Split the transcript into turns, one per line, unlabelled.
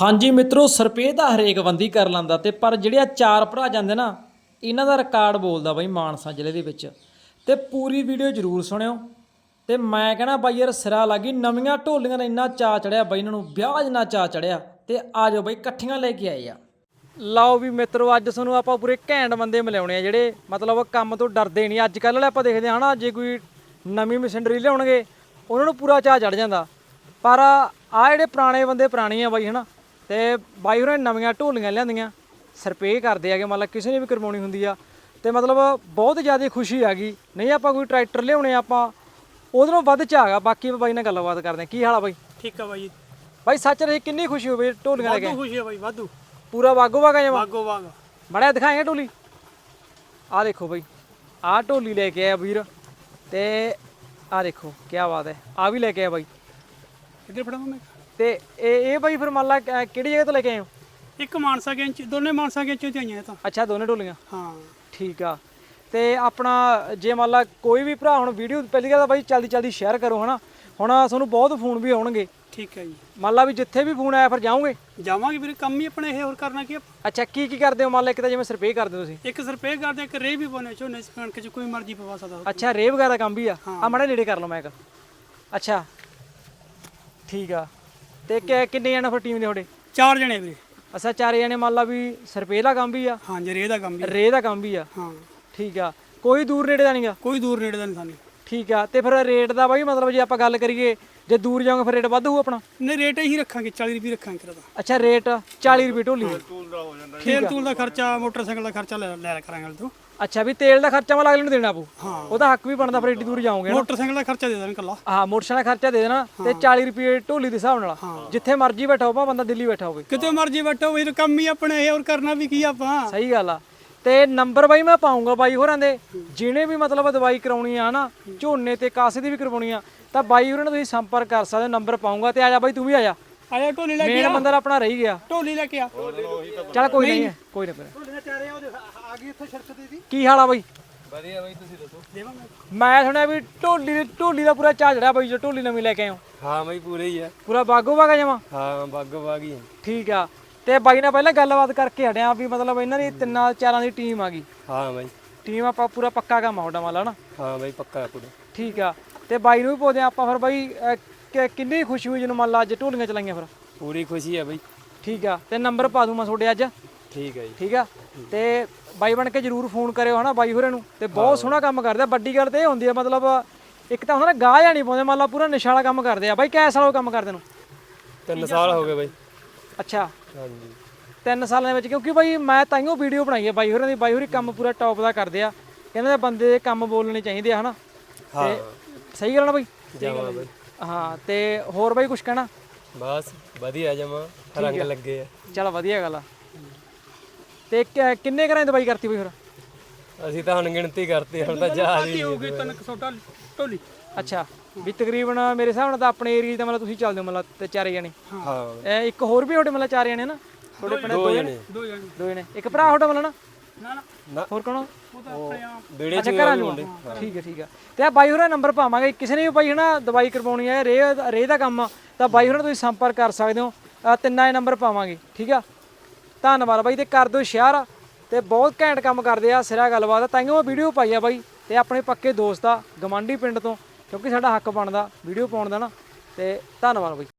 ਹਾਂਜੀ ਮਿੱਤਰੋ ਸਰਪੇ ਦਾ ਹਰੇਕ ਬੰਦੀ ਕਰ ਲੈਂਦਾ ਤੇ ਪਰ ਜਿਹੜੇ ਆ ਚਾਰ ਭਰਾ ਜਾਂਦੇ ਨਾ, ਇਹਨਾਂ ਦਾ ਰਿਕਾਰਡ ਬੋਲਦਾ ਬਾਈ ਮਾਨਸਾ ਜ਼ਿਲ੍ਹੇ ਦੇ ਵਿੱਚ। ਤੇ ਪੂਰੀ ਵੀਡੀਓ ਜਰੂਰ ਸੁਣਿਓ। ਤੇ ਮੈਂ ਕਹਣਾ ਬਾਈ ਯਾਰ, ਸਿਰਾ ਲੱਗੀ, ਨਵੀਆਂ ਢੋਲੀਆਂ ਦਾ ਇੰਨਾ ਚਾ ਚੜਿਆ ਬਾਈ, ਇਹਨਾਂ ਨੂੰ ਵਿਆਹ ਜਿੰਨਾ ਚਾ ਚੜਿਆ, ਤੇ ਆ ਜਾਓ ਬਾਈ, ਇਕੱਠੀਆਂ ਲੈ ਕੇ ਆਏ ਆ। ਲਓ ਵੀ ਮਿੱਤਰੋ, ਅੱਜ ਤੁਹਾਨੂੰ ਆਪਾਂ ਪੂਰੇ ਘੈਂਟ ਬੰਦੇ ਮਿਲਾਉਣੇ ਆ ਜਿਹੜੇ, ਮਤਲਬ ਕੰਮ ਤੋਂ ਡਰਦੇ ਨਹੀਂ। ਅੱਜ ਕੱਲ੍ਹ ਵਾਲੇ ਆਪਾਂ ਦੇਖਦੇ ਹਾਂ ਨਾ, ਜੇ ਕੋਈ ਨਵੀਂ ਮਸ਼ੀਨਰੀ ਲਿਆਉਣਗੇ, ਉਹਨਾਂ ਨੂੰ ਪੂਰਾ ਚਾਹ ਚੜ ਜਾਂਦਾ। ਪਰ ਆ ਜਿਹੜੇ ਪੁਰਾਣੇ ਬੰਦੇ, ਪੁਰਾਣੇ ਆ ਬਾਈ, ਹਨਾ ਤੇ ਬਾਈ ਹੋਰਾਂ ਨੇ ਨਵੀਆਂ ਢੋਲੀਆਂ ਲਿਆਂਦੀਆਂ ਸਰਪੇ ਕਰਦੇ ਆਗੇ ਮਤਲਬ ਕਿਸੇ ਨੇ ਵੀ ਕਰਵਾਉਣੀ ਹੁੰਦੀ ਆ। ਤੇ ਮਤਲਬ ਬਹੁਤ ਜ਼ਿਆਦਾ ਖੁਸ਼ੀ ਆ ਗਈ ਨਹੀਂ ਆਪਾਂ ਕੋਈ ਟਰੈਕਟਰ ਲਿਆਉਣੇ ਆਪਾਂ ਉਹਦੇ ਨਾਲੋਂ ਵੱਧ ਚਾਹਗਾ ਬਾਕੀ ਬਾਈ ਨਾਲ ਗੱਲਬਾਤ ਕਰਦੇ ਆ ਕੀ ਹਾਲ ਆ ਬਾਈ?
ਠੀਕ ਆ ਬਾਈ
ਬਾਈ ਸੱਚ ਰਹੀ ਕਿੰਨੀ ਖੁਸ਼ੀ ਹੋਵੇ ਢੋਲੀਆਂ ਲੈ ਕੇ?
ਵਾਧੂ ਖੁਸ਼ੀ ਆ ਬਾਈ ਵਾਧੂ।
ਪੂਰਾ ਵਾਗੋ ਵਾਗਾ ਜਮਾ?
ਵਾਗੋ ਵਾਗ।
ਮੜਿਆ ਦਿਖਾਏਗਾ ਢੋਲੀ? ਆ ਦੇਖੋ ਬਈ ਆ ਢੋਲੀ ਲੈ ਕੇ ਆਇਆ ਵੀਰ ਤੇ ਆ ਦੇਖੋ ਕੀ ਬਾਤ ਹੈ। ਆ ਵੀ ਲੈ ਕੇ ਆਇਆ ਬਾਈ।
ਇੱਧਰ ਫੜਾ ਮੈਂ।
ਤੇ ਇਹ ਇਹ ਬਾਈ ਫਿਰ ਮੰਨ ਲਾ ਕਿਹੜੀ ਜਗ੍ਹਾ ਤੋਂ ਲੈ ਕੇ ਆਏ ਹੋ?
ਇੱਕ ਮਾਨਸਾ ਗੇਂਚ ਦੋਨੇ ਮਾਨਸਾ ਗੇਂਚੋਂ ਤੇ ਆਈਆਂ ਇਹ ਤਾਂ।
ਅੱਛਾ ਦੋਨੇ ਢੋਲੀਆਂ
ਹਾਂ।
ਠੀਕ ਆ। ਤੇ ਆਪਣਾ ਜੇ ਮੰਨ ਲਾ ਕੋਈ ਵੀ ਭਰਾ ਹੁਣ ਵੀਡੀਓ ਪਹਿਲੀ ਗੱਲ ਤਾਂ ਬਾਈ ਜਲਦੀ ਜਲਦੀ ਸ਼ੇਅਰ ਕਰੋ ਹਨਾ? ਹੁਣ ਤੁਹਾਨੂੰ ਬਹੁਤ ਫੋਨ ਵੀ ਆਉਣਗੇ।
ਠੀਕ ਹੈ ਜੀ।
ਮੰਨ ਲਾ ਵੀ ਜਿੱਥੇ ਵੀ ਫੋਨ ਆਇਆ ਫਿਰ ਜਾਓਗੇ?
ਜਾਵਾਂਗੇ ਵੀਰੇ ਕੰਮ ਹੀ ਆਪਣੇ ਇਹ ਹੋਰ ਕਰਨਾ ਕੀ ਆ?
ਅੱਛਾ ਕੀ ਕੀ ਕਰਦੇ ਹੋ? ਮੰਨ ਲਾ ਇੱਕ ਤਾਂ ਜਿਵੇਂ ਸਰਪੇ ਕਰਦੇ ਹੋ ਤੁਸੀਂ।
ਇੱਕ ਸਰਪੇ ਕਰਦੇ ਇੱਕ ਰੇ ਵੀ ਬਣੇ ਝੋਨੇ ਚ ਕਣਕ ਚ ਕੋਈ ਮਰਜ਼ੀ ਪਵਾ ਸਕਦਾ
ਅੱਛਾ ਰੇ ਵਗੈਰਾ ਕੰਮ ਵੀ ਆ। ਆ ਮੜੇ ਨੇੜੇ ਕਰ ਲਓ ਮੈਂ ਇੱਕ। ਅੱਛਾ। ਠੀਕ ਆ। ਤੇ ਕਿ- ਕਿੰਨੇ ਜਣੇ ਫਿਰ ਟੀਮ ਦੇ ਤੁਹਾਡੇ?
ਚਾਰ ਜਣੇ ਵੀਰੇ।
ਅੱਛਾ ਚਾਰੇ ਜਣੇ ਮੰਨ ਲਾ ਵੀ ਸਰਪੇ ਦਾ ਕੰਮ ਵੀ ਆ।
ਹਾਂ ਜਰੇ ਦਾ ਕੰਮ ਵੀ
ਰੇ ਦਾ ਕੰਮ ਵੀ ਆ।
ਹਾਂ।
ਠੀਕ ਆ। ਕੋਈ ਦੂਰ ਨੇੜੇ ਦਾ ਨਹੀਂਗਾ?
ਕੋਈ ਦੂਰ ਨੇੜੇ ਦਾ ਨਹੀਂ ਸਾਨੂੰ।
ਠੀਕ ਆ। ਤੇ ਫਿਰ ਰੇਟ ਦਾ ਬਾਈ ਮਤਲਬ ਜੇ ਆਪਾਂ ਗੱਲ ਕਰੀਏ ਜੇ ਦੂਰ ਜਾਓਗੇ ਫਿਰ ਰੇਟ ਵੱਧ ਹੋਊ ਆਪਣਾ?
ਨਹੀਂ ਰੇਟ ਹੀ ਰੱਖਾਂਗੇ 40 ਰੁਪਏ ਰੱਖਾਂਗੇ ਕਿਰਾ ਦਾ
ਅੱਛਾ ਰੇਟ 40 ਰੁਪਏ ਢੋਲੀ ਹੈ।
ਖੇਲ ਤੂਲ ਦਾ ਖਰਚਾ ਮੋਟਰਸਾਈਕਲ ਦਾ ਖਰਚਾ ਲੈ ਲੈ ਕਰਾਂਗੇ ਹਾਲੇ ਤੋਂ।
ਅੱਛਾ ਵੀ ਤੇਲ ਦਾ ਖਰਚਾ ਮੈਂ ਅਗਲੇ ਨੂੰ ਦੇਣਾ ਪਊ। ਉਹਦਾ ਹੱਕ ਵੀ ਬਣਦਾ ਫਿਰ ਏਡੀ ਦੂਰ ਜਾਓਗੇ ਨਾ।
ਮੋਟਰਸਾਈਕਲ ਦਾ ਖਰਚਾ ਦੇ ਦਾਂਗੇ ਕੱਲਾ
ਹਾਂ ਮੋਟਰਸਾਈਕਲ ਦਾ ਖਰਚਾ ਦੇ ਦੇਣਾ ਤੇ 40 ਰੁਪਏ ਢੋਲੀ ਦੇ ਹਿਸਾਬ ਨਾਲ। ਜਿੱਥੇ ਮਰਜ਼ੀ ਬੈਠਾ ਹੋਵੇ ਬੰਦਾ ਦਿੱਲੀ ਬੈਠਾ ਹੋਵੇ।
ਕਿਤੇ ਮਰਜ਼ੀ ਬੈਠੋ ਵੀਰ ਕੰਮ ਹੀ ਆਪਣੇ ਇਹ ਹੋਰ ਕਰਨਾ ਵੀ ਕੀ ਆਪਾਂ?
ਸਹੀ ਗੱਲ ਆ। ਤੇ ਨੰਬਰ ਬਾਈ ਮੈਂ ਪਾਉਂਗਾ ਬਾਈ ਹੋਰਾਂ ਦੇ। ਜਿਹਨੇ ਵੀ ਮਤਲਬ ਦਵਾਈ ਕਰਾਉਣੀ ਆ ਨਾ ਝੋਨੇ ਤੇ ਕਾਸੇ ਦੀ ਵੀ ਕਰਵਾਉਣੀ ਆ ਤਾਂ ਬਾਈ ਹੋਰਾਂ ਨਾਲ ਤੁਸੀਂ ਸੰਪਰਕ ਕਰ ਸਕਦੇ ਹੋ ਨੰਬਰ ਪਾਉਂਗਾ ਤੇ ਆ ਜਾ ਬਾਈ ਤੂੰ ਵੀ ਆ ਜਾ।
ਆਇਆ ਢੋਲੀ ਲੈ ਕੇ
ਮੇਨ
ਆ।
ਬੰਦਾ ਤਾਂ ਆਪਣਾ ਰਹੀ ਗਿਆ।
ਢੋਲੀ ਲੈ ਕੇ ਆ।
ਚੱਲ ਕੋਈ ਨਹੀਂ। ਕੋਈ ਨਾ ਕੋਈ ਨਾ।
ਆ ਗਈ ਇੱਥੇ ਦੇ
ਕੀ ਹਾਲ ਆ ਬਾਈ?
ਵਧੀਆ ਬਾਈ ਤੁਸੀਂ ਦੱਸੋ?
ਮੈਂ ਸੁਣਿਆ ਵੀ ਢੋਲੀ ਦੇ ਢੋਲੀ ਦਾ ਪੂਰਾ ਚਾਹ ਚੜਿਆ ਬਾਈ ਜੋ ਢੋਲੀ ਨਵੀਂ ਲੈ ਕੇ ਆਏ ਹੋ।
ਬਈ ਪੂਰੇ ਹੀ ਆ।
ਪੂਰਾ ਬਾਗੋ ਬਾਗਾ ਜਮਾ?
ਹਾਂ ਬੱਗ ਬਾਗੀ ਆ।
ਠੀਕ ਆ। ਤੇ ਬਾਈ ਨਾਲ ਪਹਿਲਾਂ ਗੱਲਬਾਤ ਕਰਕੇ ਹਟਿਆ ਵੀ ਮਤਲਬ ਇਹਨਾਂ ਦੀ ਤਿੰਨਾਂ ਚਾਰਾਂ ਦੀ ਟੀਮ ਆ ਗਈ।
ਹਾਂ ਬਈ।
ਟੀਮ ਆਪਾਂ ਪੂਰਾ ਪੱਕਾ ਕੰਮ ਆਉਣਾ ਵਾਲਾ ਨਾ
ਹਾਂ ਬਈ ਪੱਕਾ ਆ ਪੂਰਾ।
ਠੀਕ ਆ। ਤੇ ਬਾਈ ਨੂੰ ਵੀ ਪੁੱਛਦੇ ਹਾਂ ਆਪਾਂ ਫਿਰ ਬਾਈ ਅਹ, ਕਿ- ਕਿੰਨੀ ਖੁਸ਼ੀ ਹੋਈ ਜਦੋਂ ਮੰਨ ਲਾ ਅੱਜ ਢੋਲੀਆਂ ਚਲਾਈਆਂ ਫਿਰ?
ਪੂਰੀ ਖੁਸ਼ੀ ਆ ਬਈ।
ਠੀਕ ਆ। ਤੇ ਨੰਬਰ ਪਾ ਦੂੰ ਮੈਂ ਤੁਹਾਡੇ ਅੱਜ।
ਠੀਕ ਹੈ ਜੀ।
ਠੀਕ ਆ? ਤੇ ਬਾਈ ਬਣ ਕੇ ਜਰੂਰ ਫੋਨ ਕਰਿਓ ਹਨਾ ਬਾਈ ਹੋਰਾਂ ਨੂੰ। ਤੇ ਬਹੁਤ ਸੋਹਣਾ ਕੰਮ ਕਰਦੇ ਆ। ਵੱਡੀ ਗੱਲ ਤੇ ਇਹ ਹੁੰਦੀ ਆ ਮਤਲਬ ਇੱਕ ਤਾਂ ਹੁੰਦਾ ਨਾ ਗਾਹ ਜਾਣੀ ਪਾਉਂਦੇ ਮੰਨ ਲਾ ਪੂਰਾ ਨਿਸ਼ਾਲਾ ਕੰਮ ਕਰਦੇ ਆ। ਬਾਈ ਕਿੰਨੇ ਸਾਲ ਹੋ ਕੰਮ ਕਰਦੇ ਨੂੰ?
ਤਿੰਨ ਸਾਲ ਹੋ ਗਏ ਬਈ।
ਅੱਛਾ।
ਹਾਂਜੀ।
ਤਿੰਨ ਸਾਲਾਂ ਦੇ ਵਿੱਚ ਕਿਉਂਕਿ ਬਾਈ ਮੈਂ ਤਾਈਓ ਵੀਡੀਓ ਬਣਾਈ ਹੈ ਬਾਈ ਹੋਰਾਂ ਦੀ। ਬਾਈ ਹੋਰੀ ਕੰਮ ਪੂਰਾ ਟੌਪ ਦਾ ਕਰਦੇ ਆ। ਕਹਿੰਦੇ ਆ ਬੰਦੇ ਦੇ ਕੰਮ ਬੋਲਣੇ ਚਾਹੀਦੇ ਆ ਹਨਾ।
ਹਾਂ।
ਸਹੀ ਗੱਲ ਨਾ ਬਾਈ?
ਜਾਵਾ ਬਈ।
ਹਾਂ ਤੇ ਹੋਰ ਬਾਈ ਕੁਝ ਕਹਿਣਾ?
ਬਸ ਵਧੀਆ ਜਮਾ। ਰੰਗ ਲੱਗੇ ਆ।
ਚਲ ਵਧੀਆ ਗੱਲ ਆ। ਤੇ ਕਿ- ਕਿੰਨੇ ਘਰਾਂ ਦੀ ਦਵਾਈ ਕਰਤੀ ਬਾਈ ਫਿਰ?
ਅਸੀਂ ਤਾਂ ਹੁਣ ਗਿਣਤੀ ਕਰਤੀ ਹੁਣ ਤਾਂ ਜਾ ਹੀ
ਹੋ ਗਈ। ਤਨ ਸੋਟਾ ਢੋਲੀ
ਅੱਛਾ ਵੀ ਤਕਰੀਬਨ ਮੇਰੇ ਹਿਸਾਬ ਨਾਲ ਤਾਂ ਆਪਣੇ ਏਰੀਆ ਦਾ ਮਤਲਬ ਤੁਸੀਂ ਚੱਲਦੇ ਹੋ ਮਤਲਬ ਤੇ ਚਾਰੇ ਜਣੇ।
ਹਾਂ।
ਇਹ ਇੱਕ ਹੋਰ ਵੀ ਤੁਹਾਡੇ ਮਤਲਬ ਚਾਰ ਜਣੇ ਨਾ? ਤੁਹਾਡੇ ਪਿੰਡ
ਦੋ ਜਣੇ?
ਦੋ ਜਣੇ।
ਦੋ ਜਣੇ। ਇੱਕ ਭਰਾ ਤੁਹਾਡਾ ਮਤਲਬ ਨਾ?
ਨਾ ਨਾ।
ਨਾ।
ਹੋਰ ਕੌਣ?
ਉਹ ਤਾਂ ਆਪਣੇ ਆਪ।
ਬੇੜੇ
ਅੱਛਾ
ਚ
ਘਰਾਂ ਨੂੰ ਠੀਕ ਹੈ ਠੀਕ ਹੈ। ਤੇ ਆ ਬਾਈ ਹੋਰਾਂ ਨੰਬਰ ਪਾਵਾਂਗੇ। ਕਿਸੇ ਨੇ ਵੀ ਬਾਈ ਹਨਾ ਦਵਾਈ ਕਰਵਾਉਣੀ ਹੈ ਰੇ ਰੇ ਦਾ ਕੰਮ ਆ, ਤਾਂ ਬਾਈ ਹੋਰਾਂ ਨਾਲ ਤੁਸੀਂ ਸੰਪਰਕ ਕਰ ਸਕਦੇ ਹੋ। ਆਹ ਤਿੰਨਾਂ ਦੇ ਨੰਬਰ ਪਾਵਾਂਗੇ। ਠੀਕ ਆ? ਧੰਨਵਾਦ ਬਾਈ, ਤੇ ਕਰ ਦਿਓ ਸ਼ੇਅਰ ਤੇ ਬਹੁਤ ਘੈਂਟ ਕੰਮ ਕਰਦੇ ਆ ਸਿਰਾ ਗੱਲਬਾਤ। ਆ ਉਹ ਵੀਡੀਓ ਪਾਈ ਆ ਬਾਈ ਤੇ ਆਪਣੇ ਪੱਕੇ ਦੋਸਤ ਆ ਗਮਾਂਡੀ ਪਿੰਡ ਤੋਂ, ਕਿਉਂਕਿ ਸਾਡਾ ਹੱਕ ਬਣਦਾ ਵੀਡੀਓ ਪਾਉਣ ਦਾ ਨਾ। ਤੇ ਧੰਨਵਾਦ ਬਾਈ।